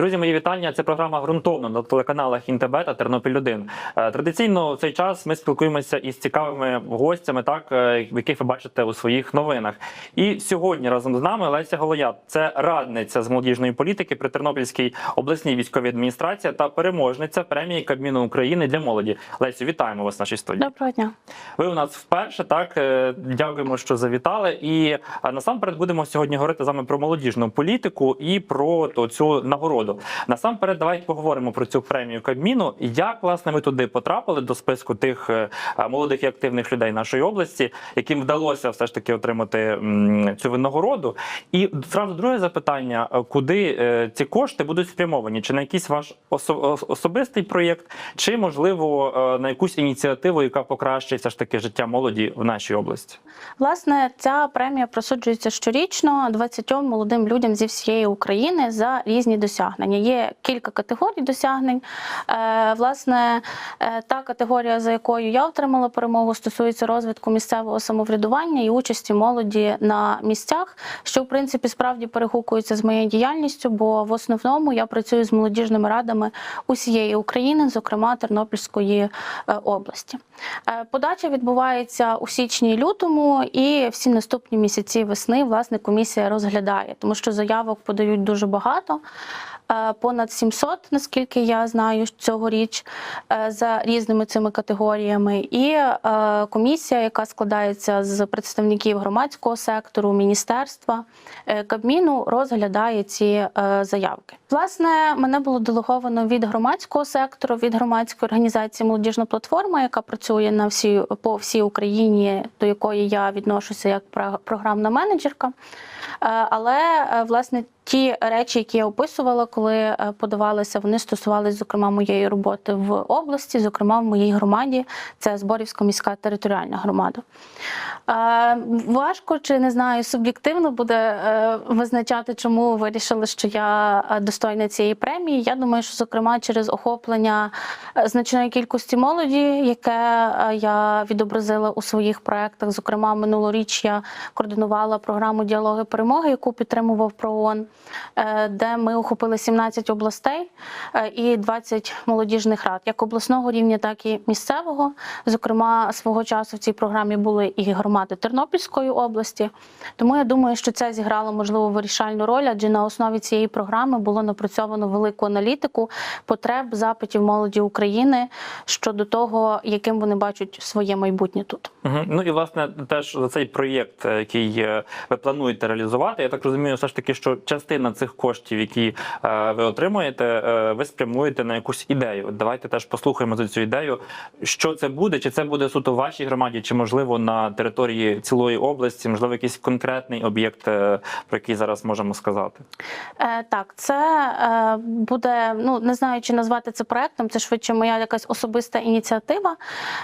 Друзі, мої вітання. Це програма ґрунтовно на телеканалах Інтебе та Тернопіль 1 Е, Традиційно в цей час ми спілкуємося із цікавими гостями, так е, яких ви бачите у своїх новинах. І сьогодні разом з нами Леся Голоят, це радниця з молодіжної політики при Тернопільській обласній військовій адміністрації та переможниця премії Кабміну України для молоді. Лесю, вітаємо вас в нашій студії. Доброго дня. Ви у нас вперше так е, дякуємо, що завітали. І насамперед будемо сьогодні говорити з вами про молодіжну політику і про цю нагороду. Насамперед, давайте поговоримо про цю премію Кабміну. Як власне ви туди потрапили до списку тих е, молодих і активних людей нашої області, яким вдалося все ж таки отримати цю винагороду? І зразу друге запитання: е, куди е, ці кошти будуть спрямовані? Чи на якийсь ваш особистий проєкт, чи можливо е, на якусь ініціативу, яка покращить все ж таки життя молоді в нашій області? Власне, ця премія присуджується щорічно 20 молодим людям зі всієї України за різні досягнення. Є кілька категорій досягнень. Е, Власне, е, та категорія, за якою я отримала перемогу, стосується розвитку місцевого самоврядування і участі молоді на місцях, що в принципі справді перегукується з моєю діяльністю, бо в основному я працюю з молодіжними радами усієї України, зокрема Тернопільської е, області. Подача відбувається у січні і лютому, і всі наступні місяці весни власне комісія розглядає, тому що заявок подають дуже багато. Е, Понад 700, наскільки я знаю, цьогоріч е, за різними цими категоріями. І е, комісія, яка складається з представників громадського сектору, міністерства, Кабміну, розглядає ці заявки. Власне, мене було делеговано від громадського сектору, від громадської організації Молодіжна платформа, яка працює на всій по всій Україні, до якої я відношуся як програмна менеджерка. Е, Але е, власне ті речі, які я описувала, коли е, подавалися, вони стосувалися, зокрема, моєї роботи в області, зокрема в моїй громаді, це Зборівська міська територіальна громада. Важко чи не знаю, суб'єктивно буде визначати, чому вирішили, що я е, достойна цієї премії. Я думаю, що зокрема через охоплення е, значної кількості молоді, яке е, я відобразила у своїх проектах. Зокрема, минулоріч я координувала програму діалоги перемоги, яку підтримував ПРООН, е, де ми охопили 17 областей і 20 молодіжних рад, як обласного рівня, так і місцевого. Зокрема, свого часу в цій програмі були і громади Тернопільської області. Тому я думаю, що це зіграло можливо вирішальну роль, адже на основі цієї програми було напрацьовано велику аналітику потреб запитів молоді України щодо того, яким вони бачать своє майбутнє тут. Угу. Ну і власне теж за цей проєкт, е, який е, ви плануєте реалізувати. Я так розумію, все ж таки, що частина цих коштів, які е, ви отримуєте, ви спрямуєте на якусь ідею. Давайте теж послухаємо за цю ідею. Що це буде? Чи це буде суто в вашій громаді, чи можливо на території цілої області, можливо, якийсь конкретний об'єкт, про який зараз можемо сказати? Е, так, це буде, ну не знаю, чи назвати це проектом, це швидше моя якась особиста ініціатива.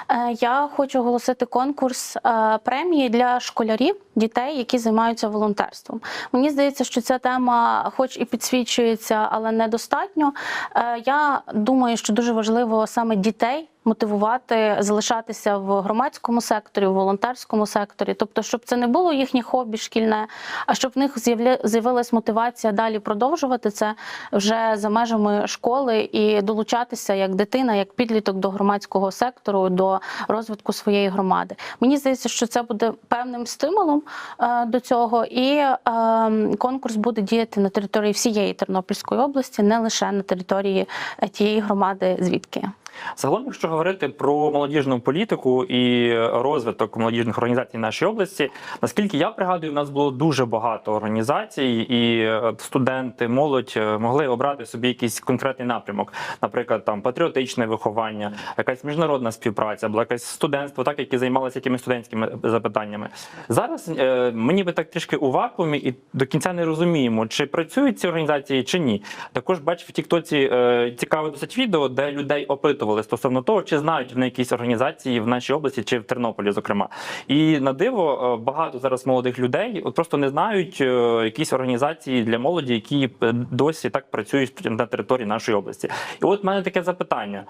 Е, я хочу оголосити конкурс е, премії для школярів, дітей, які займаються волонтерством. Мені здається, що ця тема, хоч і підсвічується, але недостатньо. Е, я думаю, що дуже важливо саме дітей. Мотивувати залишатися в громадському секторі, в волонтерському секторі, тобто, щоб це не було їхнє хобі шкільне, а щоб в них з'явилась мотивація далі продовжувати це вже за межами школи і долучатися як дитина, як підліток до громадського сектору, до розвитку своєї громади. Мені здається, що це буде певним стимулом е, до цього, і е, конкурс буде діяти на території всієї Тернопільської області, не лише на території е, тієї громади, звідки. Загалом, якщо говорити про молодіжну політику і розвиток молодіжних організацій в нашій області, наскільки я пригадую, в нас було дуже багато організацій, і е, студенти, молодь е, могли обрати собі якийсь конкретний напрямок, наприклад, там патріотичне виховання, якась міжнародна співпраця, або якесь студентство, так які займалися якимись студентськими запитаннями. Зараз е, мені би так трішки у вакуумі і до кінця не розуміємо, чи працюють ці організації, чи ні. Також бачив в Тіктоці е, цікаве досить відео, де людей опитували. Запитували стосовно того, чи знають вони якісь організації в нашій області чи в Тернополі, зокрема. І на диво е, багато зараз молодих людей от просто не знають е, якісь організації для молоді, які е, досі так працюють на території нашої області. І от в мене таке запитання: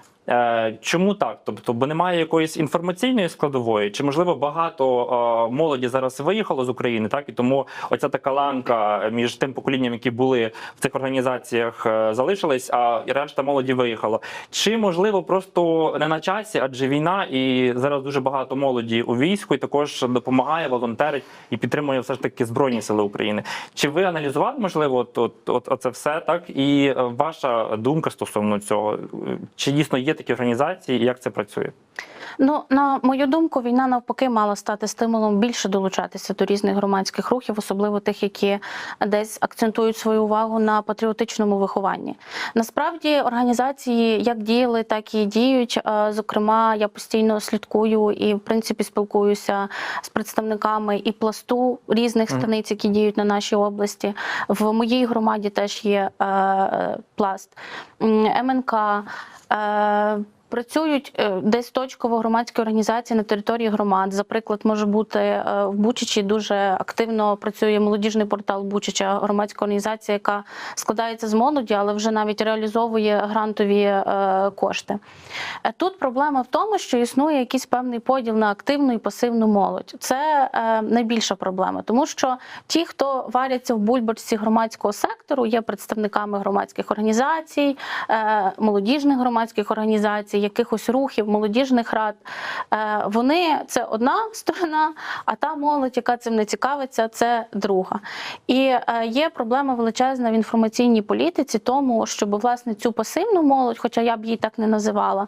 чому так? Тобто, бо немає якоїсь інформаційної складової, чи можливо багато молоді зараз виїхало з України, так і тому оця така ланка між тим поколінням, які були в цих організаціях, залишились, а решта молоді виїхало. Чи можливо просто не на часі, адже війна, і зараз дуже багато молоді у війську, і також допомагає, волонтерить і підтримує все ж таки збройні сили України. Чи ви аналізували можливо от, от, оце все так? І е, ваша думка стосовно цього? Чи дійсно є такі організації, і як це працює? Ну, на мою думку, війна навпаки мала стати стимулом більше долучатися до різних громадських рухів, особливо тих, які десь акцентують свою увагу на патріотичному вихованні. Насправді організації як діяли, так і діють. Е, Зокрема, я постійно слідкую і, в принципі, спілкуюся з представниками і пласту різних станиць, які діють на нашій області. В моїй громаді теж є е, е, пласт МНК. Працюють е, десь точково громадські організації на території громад. За приклад, може бути е, в Бучичі дуже активно працює молодіжний портал Бучича, громадська організація, яка складається з молоді, але вже навіть реалізовує грантові е, кошти. Тут проблема в тому, що існує якийсь певний поділ на активну і пасивну молодь. Це найбільша проблема, тому що ті, хто варяться в бульбашці громадського сектору, є представниками громадських організацій, молодіжних громадських організацій, якихось рухів, молодіжних рад. Е, Вони це одна сторона, а та молодь, яка цим не цікавиться, це друга. І е, є проблема величезна в інформаційній політиці, тому щоб власне цю пасивну молодь, хоча я б її так не називала.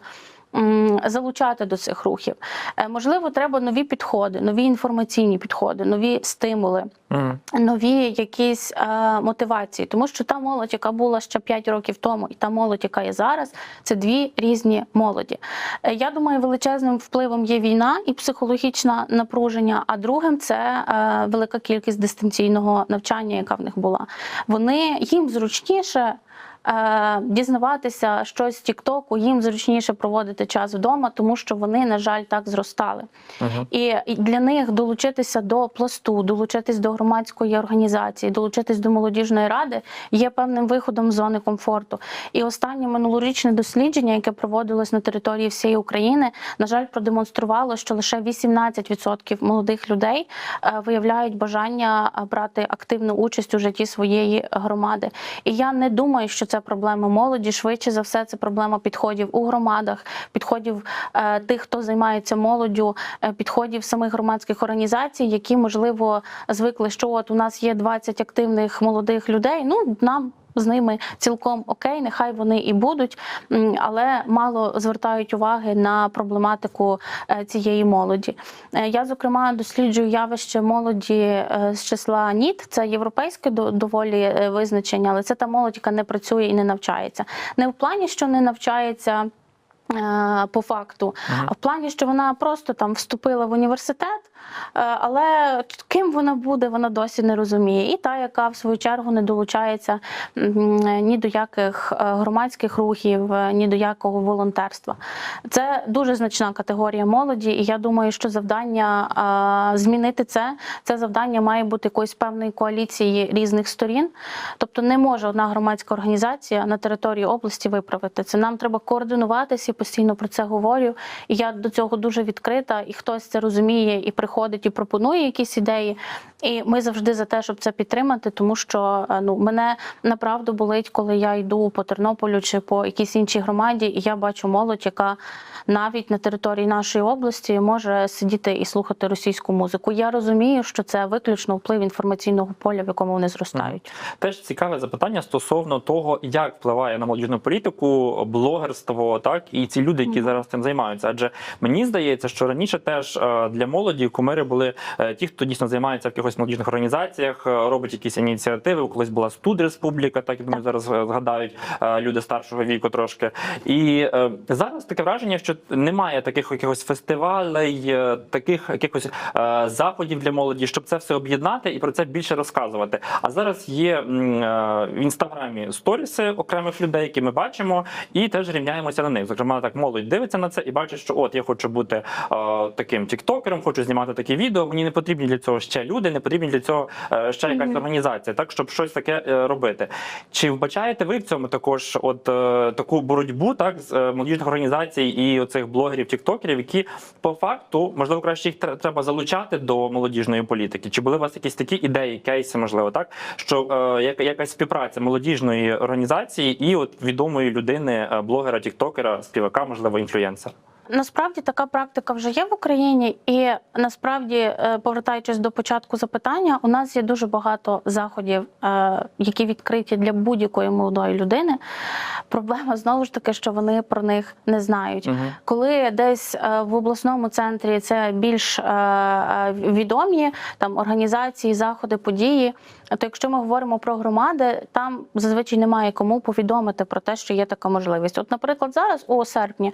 Залучати до цих рухів. Е, Можливо, треба нові підходи, нові інформаційні підходи, нові стимули нові якісь е, мотивації, тому що та молодь, яка була ще 5 років тому, і та молодь, яка є зараз, це дві різні молоді. Е, я думаю, величезним впливом є війна і психологічне напруження. А другим це е, велика кількість дистанційного навчання, яка в них була. Вони їм зручніше. Е, Дізнаватися щось з Тіктоку, їм зручніше проводити час вдома, тому що вони, на жаль, так зростали. Угу. І для них долучитися до пласту, долучитись до громадської організації, долучитись до молодіжної ради є певним виходом з зони комфорту. І останнє минулорічне дослідження, яке проводилось на території всієї України, на жаль, продемонструвало, що лише 18% молодих людей е, виявляють бажання е, брати активну участь у житті своєї громади. І я не думаю, що це проблема молоді. Швидше за все, це проблема підходів у громадах, підходів е, тих, хто займається молоддю, е, підходів самих громадських організацій, які можливо звикли, що от у нас є 20 активних молодих людей. Ну нам. З ними цілком окей, нехай вони і будуть, але мало звертають уваги на проблематику е, цієї молоді. Е, Я, зокрема, досліджую явище молоді е, з числа НІТ. Це європейське доволі визначення, але це та молодь, яка не працює і не навчається. Не в плані, що не навчається. Е, По факту, а в плані, що вона просто там вступила в університет, е, але ким вона буде, вона досі не розуміє. І та, яка в свою чергу не долучається ні до яких е, громадських рухів, ні до якого волонтерства. Це дуже значна категорія молоді, і я думаю, що завдання змінити це, це завдання має бути якоїсь певної коаліції різних сторін. Тобто не може одна громадська організація на території області виправити це. Нам треба координуватися постійно про це говорю. І я до цього дуже відкрита, і хтось це розуміє і приходить і пропонує якісь ідеї. І ми завжди за те, щоб це підтримати, тому що е, ну мене направду болить, коли я йду по Тернополю чи по якійсь іншій громаді, і я бачу молодь, яка навіть на території нашої області може сидіти і слухати російську музику. Я розумію, що це виключно вплив інформаційного поля, в якому вони зростають. Теж цікаве запитання стосовно того, як впливає на молодіжну політику блогерство, так і ці люди, які зараз цим займаються. Адже мені здається, що раніше теж е, для молоді кумири були е, ті, хто дійсно займається в якихось молодіжних організаціях, е, робить якісь ініціативи. Колись була студ республіка, так я думаю, зараз згадають люди старшого віку трошки. І зараз таке враження, що немає таких якихось фестивалей, таких якихось заходів для молоді, щоб це все об'єднати і про це більше розказувати. А зараз є в інстаграмі сторіси окремих людей, які ми бачимо, і теж рівняємося на них. Зокрема, так молодь дивиться на це і бачить, що от я хочу бути е, таким тіктокером, хочу знімати такі відео. Мені не потрібні для цього ще люди, не потрібні для цього е, ще якась Мгм. організація, так щоб щось таке е, робити. Чи вбачаєте ви в цьому також от е, таку боротьбу так з е, молодіжних організацій і оцих блогерів, тіктокерів, які по факту можливо краще їх тре- треба залучати до молодіжної політики? Чи були у вас якісь такі ідеї, кейси, можливо, так що е, якась співпраця молодіжної організації і от відомої людини, е, блогера, тіктокера, співака, можливо, інфлюенсера? Насправді така практика вже є в Україні, і насправді, е, повертаючись до початку запитання, у нас є дуже багато заходів, е, які відкриті для будь-якої молодої людини. Проблема знову ж таки, що вони про них не знають. Угу. Коли десь е, в обласному центрі це більш відомі там організації, заходи, події. То якщо ми говоримо про громади, там зазвичай немає кому повідомити про те, що є така можливість. От, наприклад, зараз у серпні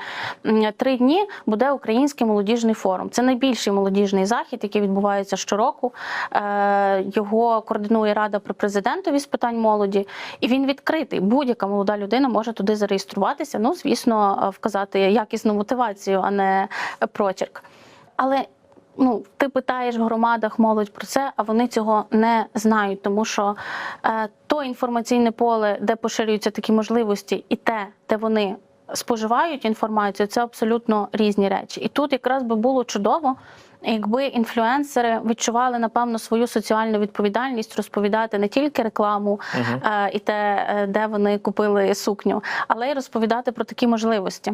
три дні буде український молодіжний форум. Це найбільший молодіжний захід, який відбувається щороку. Е, Його координує рада при президентові з питань молоді, і він відкритий. Будь-яка молода людина може туди зареєструватися. Ну, звісно, е, вказати якісну мотивацію, а не е, прочерк. Але ну, ти питаєш в громадах молодь про це, а вони цього не знають, тому що е, то інформаційне поле, де поширюються такі можливості, і те, де вони споживають інформацію, це абсолютно різні речі. І тут якраз би було чудово. Якби інфлюенсери відчували напевно свою соціальну відповідальність розповідати не тільки рекламу е, і те, е, де вони купили сукню, але й розповідати про такі можливості.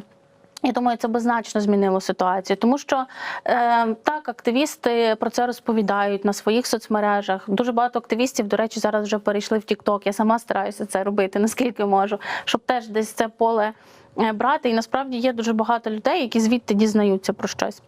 Я думаю, це би значно змінило ситуацію, тому що е, так активісти про це розповідають на своїх соцмережах. Дуже багато активістів, до речі, зараз вже перейшли в Тікток. Я сама стараюся це робити, наскільки можу, щоб теж десь це поле е, брати. І насправді є дуже багато людей, які звідти дізнаються про щось.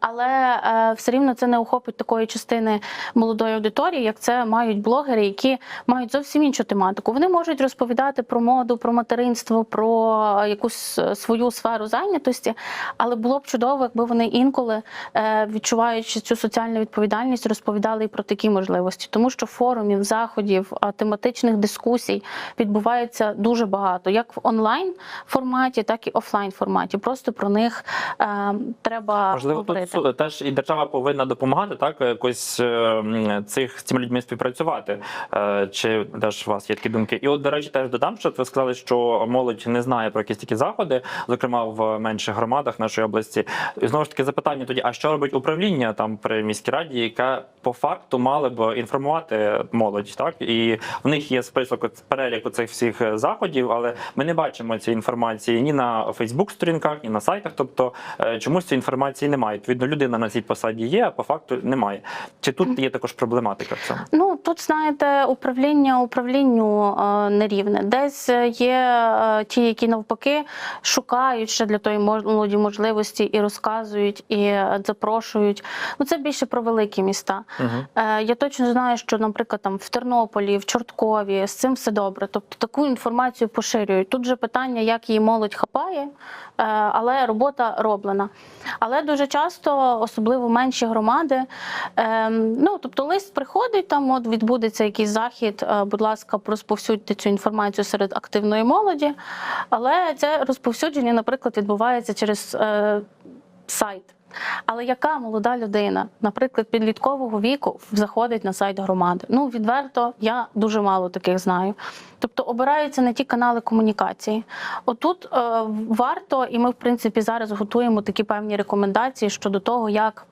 Але е, все рівно це не охопить такої частини молодої аудиторії, як це мають блогери, які мають зовсім іншу тематику. Вони можуть розповідати про моду, про материнство, про якусь е, свою сферу зайнятості. Але було б чудово, якби вони інколи, е, відчуваючи цю соціальну відповідальність, розповідали і про такі можливості, тому що форумів, заходів, е, тематичних дискусій відбувається дуже багато, як в онлайн форматі, так і офлайн форматі. Просто про них е, треба Можливо, су- теж і держава повинна допомагати так якось е, цих з цими людьми співпрацювати. Е, Чи теж у вас є такі думки? І от, до речі, теж додам, що ви сказали, що молодь не знає про якісь такі заходи, зокрема в менших громадах нашої області. І знову ж таки запитання тоді: а що робить управління там при міській раді, яка по факту мали б інформувати молодь? Так і в них є список от, перелік цих всіх е, заходів, але ми не бачимо цієї інформації ні на Фейсбук-сторінках, ні на сайтах. Тобто е, чомусь цієї інформації немає. Відповідно, людина на цій посаді є, а по факту немає. Чи тут є також проблематика в цьому? Ну тут знаєте, управління управлінню е, нерівне. Десь є ті, які навпаки шукають ще для тої молоді можливості і розказують, і запрошують. Ну це більше про великі міста. Е, Я точно знаю, що, наприклад, там в Тернополі, в Чорткові з цим все добре. Тобто таку інформацію поширюють. Тут же питання, як її молодь хапає, е, але робота роблена. Але дуже часто, особливо менші громади, ем, ну тобто лист приходить, там от відбудеться якийсь захід. е, Будь ласка, розповсюдьте цю інформацію серед активної молоді. Але це розповсюдження, наприклад, відбувається через сайт. Але яка молода людина, наприклад, підліткового віку, заходить на сайт громади? Ну відверто, я дуже мало таких знаю. Тобто обираються не ті канали комунікації. Отут е, варто, і ми, в принципі, зараз готуємо такі певні рекомендації щодо того, як.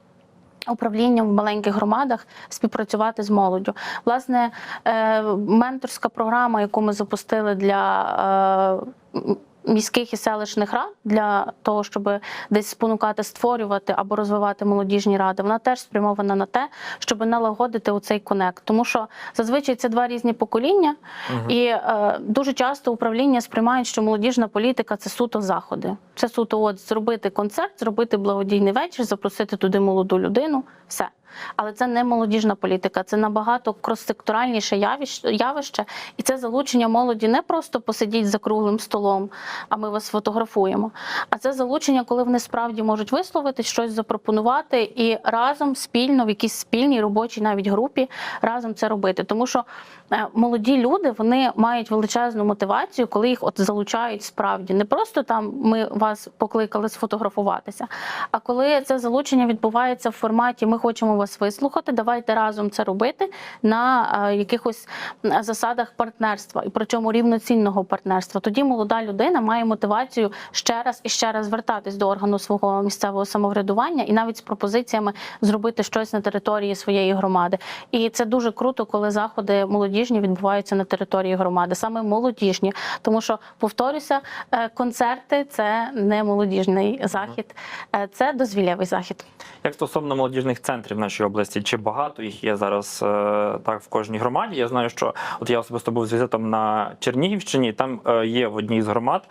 Управлінням в маленьких громадах співпрацювати з молоддю. Власне, е, менторська програма, яку ми запустили для е, міських і селищних рад, для того, щоб десь спонукати створювати або розвивати молодіжні ради, вона теж спрямована на те, щоб налагодити оцей конект. Тому що зазвичай це два різні покоління, Мгм. і е, дуже часто управління сприймають, що молодіжна політика це суто заходи. Це суто от зробити концерт, зробити благодійний вечір, запросити туди молоду людину. Все. Але це не молодіжна політика, це набагато крос-секторальніше явище, явище, і це залучення молоді не просто посидіть за круглим столом, а ми вас фотографуємо. А це залучення, коли вони справді можуть висловити щось запропонувати і разом спільно в якійсь спільній робочій навіть групі разом це робити. Тому що е, молоді люди вони мають величезну мотивацію, коли їх от залучають справді. Не просто там ми вас покликали сфотографуватися, а коли це залучення відбувається в форматі Ми хочемо вас вислухати, давайте разом це робити на е, якихось засадах партнерства і причому рівноцінного партнерства. Тоді молода людина має мотивацію ще раз і ще раз звертатись до органу свого місцевого самоврядування і навіть з пропозиціями зробити щось на території своєї громади. І це дуже круто, коли заходи молодіжні відбуваються на території громади, саме молодіжні, тому що повторюся, е, концерти це не молодіжний захід, е, це дозвіллєвий захід. Як стосовно молодіжних центрів в нашій області, чи багато їх є зараз е, так в кожній громаді? Я знаю, що от я особисто був з візитом на Чернігівщині. Там е, є в одній з громад.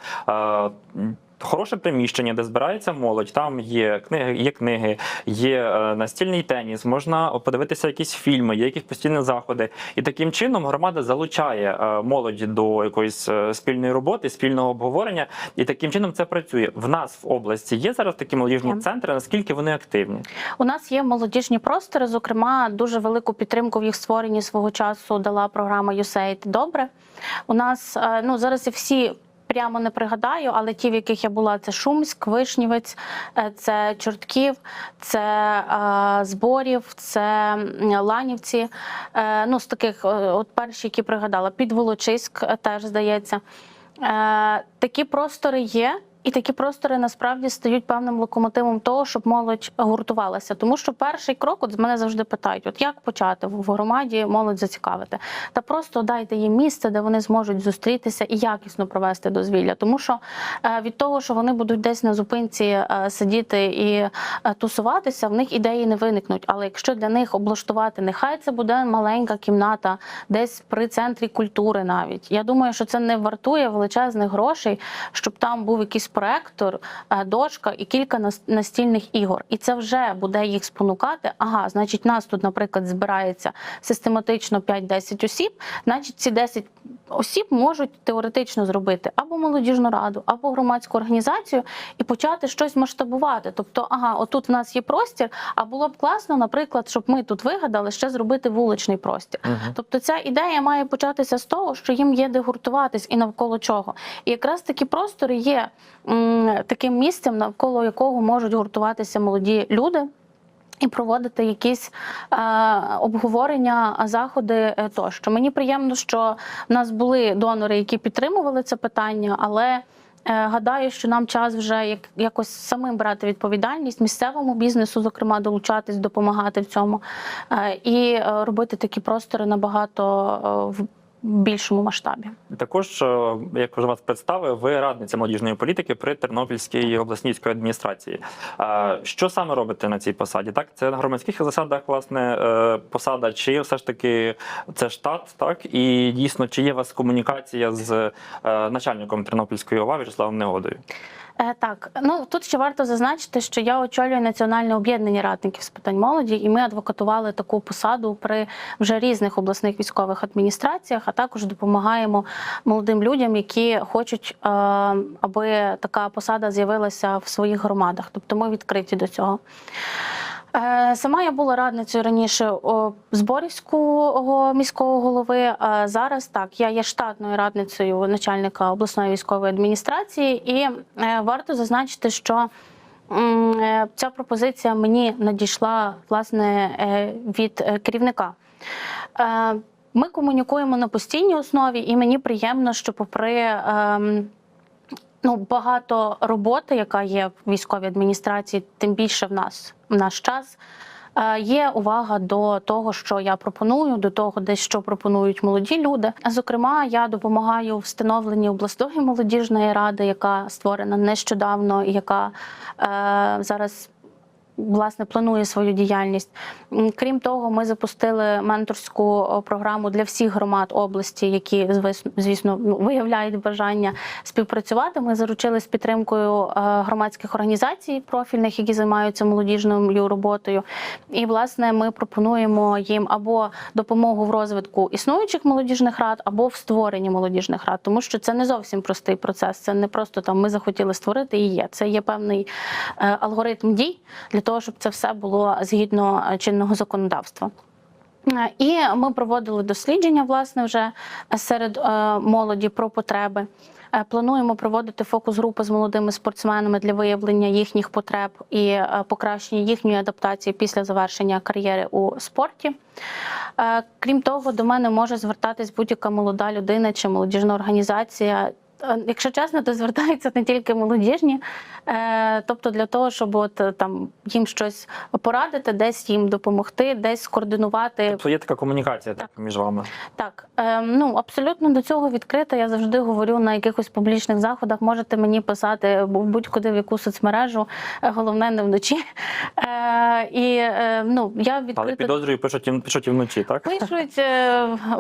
Хороше приміщення, де збирається молодь. Там є книги, є книги, є е, настільний теніс. Можна подивитися якісь фільми, є якісь постійні заходи. І таким чином громада залучає е, молодь до якоїсь е, спільної роботи, спільного обговорення. І таким чином це працює. В нас в області є зараз такі молодіжні Є. центри. Наскільки вони активні? У нас є молодіжні простори. Зокрема, дуже велику підтримку в їх створенні свого часу дала програма USAID Добре. У нас ну зараз і всі. Прямо не пригадаю, але ті, в яких я була, це Шумськ, Вишнівець, е, це Чортків, це е, Зборів, це Ланівці. Е, ну, з таких, е, от перші, які пригадала, Підволочиськ е, теж здається. Е, такі простори є. І такі простори насправді стають певним локомотивом того, щоб молодь гуртувалася. Тому що перший крок, от мене завжди питають: от як почати в громаді молодь зацікавити? Та просто дайте їм місце, де вони зможуть зустрітися і якісно провести дозвілля. Тому що е, від того, що вони будуть десь на зупинці е, сидіти і е, тусуватися, в них ідеї не виникнуть. Але якщо для них облаштувати, нехай це буде маленька кімната, десь при центрі культури, навіть я думаю, що це не вартує величезних грошей, щоб там був якийсь проектор, е, дошка і кілька настільних ігор. І це вже буде їх спонукати. Ага, значить, нас тут, наприклад, збирається систематично 5-10 осіб. Значить, ці 10 осіб можуть теоретично зробити або молодіжну раду, або громадську організацію і почати щось масштабувати. Тобто, ага, отут в нас є простір, а було б класно, наприклад, щоб ми тут вигадали ще зробити вуличний простір. Тобто ця ідея має початися з того, що їм є де гуртуватись і навколо чого. І якраз такі простори є таким місцем, навколо якого можуть гуртуватися молоді люди. І проводити якісь е, обговорення, заходи е, тощо. Мені приємно, що в нас були донори, які підтримували це питання, але е, гадаю, що нам час вже як, якось самим брати відповідальність місцевому бізнесу, зокрема, долучатись, допомагати в цьому е, і е, робити такі простори набагато е, більшому масштабі. Також, е, як вже вас представив, ви радниця молодіжної політики при Тернопільській обласній адміністрації. Що саме робите на цій посаді? Так, це на громадських засадах власне е, посада, чи все ж таки це штат, так і дійсно чи є у вас комунікація з е, начальником Тернопільської ОВА Вячеславом Негодою? Е, Так, ну тут ще варто зазначити, що я очолюю національне об'єднання радників з питань молоді, і ми адвокатували таку посаду при вже різних обласних військових адміністраціях, а також допомагаємо молодим людям, які хочуть, е, аби така посада з'явилася в своїх громадах. Тобто ми відкриті до цього. Е, Сама я була радницею раніше Зборівського міського голови. А зараз так, я є штатною радницею начальника обласної військової адміністрації, і е, варто зазначити, що е, ця пропозиція мені надійшла власне від керівника. Ми комунікуємо на постійній основі, і мені приємно, що попри. Ну, багато роботи, яка є в військовій адміністрації, тим більше в нас в наш час. е, Є увага до того, що я пропоную, до того, де що пропонують молоді люди. Зокрема, я допомагаю встановленні обласної молодіжної ради, яка створена нещодавно, яка е, зараз власне планує свою діяльність. Крім того, ми запустили менторську програму для всіх громад області, які звісно виявляють бажання співпрацювати. Ми заручились підтримкою е, громадських організацій профільних, які займаються молодіжною роботою. І власне ми пропонуємо їм або допомогу в розвитку існуючих молодіжних рад, або в створенні молодіжних рад, тому що це не зовсім простий процес. Це не просто там ми захотіли створити і є. Це є певний е, алгоритм дій для того, щоб це все було згідно е, чинного законодавства. Е, І ми проводили дослідження, власне, вже серед е, молоді про потреби. Плануємо проводити фокус-групи з молодими спортсменами для виявлення їхніх потреб і покращення їхньої адаптації після завершення кар'єри у спорті. Крім того, до мене може звертатись будь-яка молода людина чи молодіжна організація. Е, Якщо чесно, то звертаються не тільки молодіжні, е, тобто для того, щоб от е, там їм щось порадити, десь їм допомогти, десь скоординувати Тобто є така комунікація так, між вами. так, ну абсолютно до цього відкрита. Я завжди говорю на якихось публічних заходах. Можете мені писати будь-куди в яку соцмережу, головне не вночі. І ну я Але підозрюю, пишуть, пишуть і вночі, так? Пишуть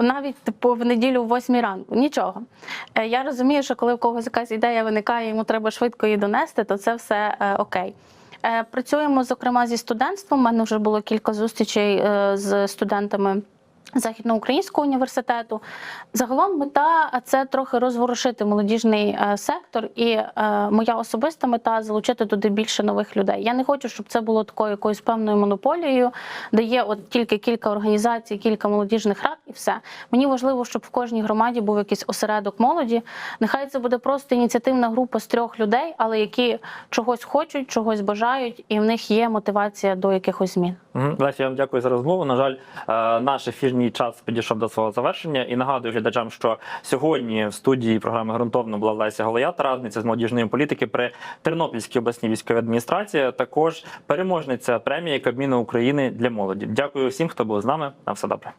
навіть типу в неділю в 8 ранку. Нічого. Я розумію, що коли в когось якась ідея виникає, йому треба швидко її донести, то це все е, окей. Е, Працюємо зокрема зі студентством. У мене вже було кілька зустрічей е, з студентами. Західноукраїнського університету загалом мета це трохи розворушити молодіжний е, сектор, і е, моя особиста мета залучити туди більше нових людей. Я не хочу, щоб це було такою якоюсь певною монополією, де є от тільки кілька організацій, кілька молодіжних рад, і все. Мені важливо, щоб в кожній громаді був якийсь осередок молоді. Нехай це буде просто ініціативна група з трьох людей, але які чогось хочуть, чогось бажають, і в них є мотивація до якихось змін. Леся, я вам дякую за розмову. На жаль, е, наш ефірний час підійшов до свого завершення. І нагадую глядачам, що сьогодні в студії програми ґрунтовно була Леся Голоят, радниця з молодіжної політики при Тернопільській обласній військовій адміністрації. Також переможниця премії Кабміну України для молоді. Дякую всім, хто був з нами. На все добре.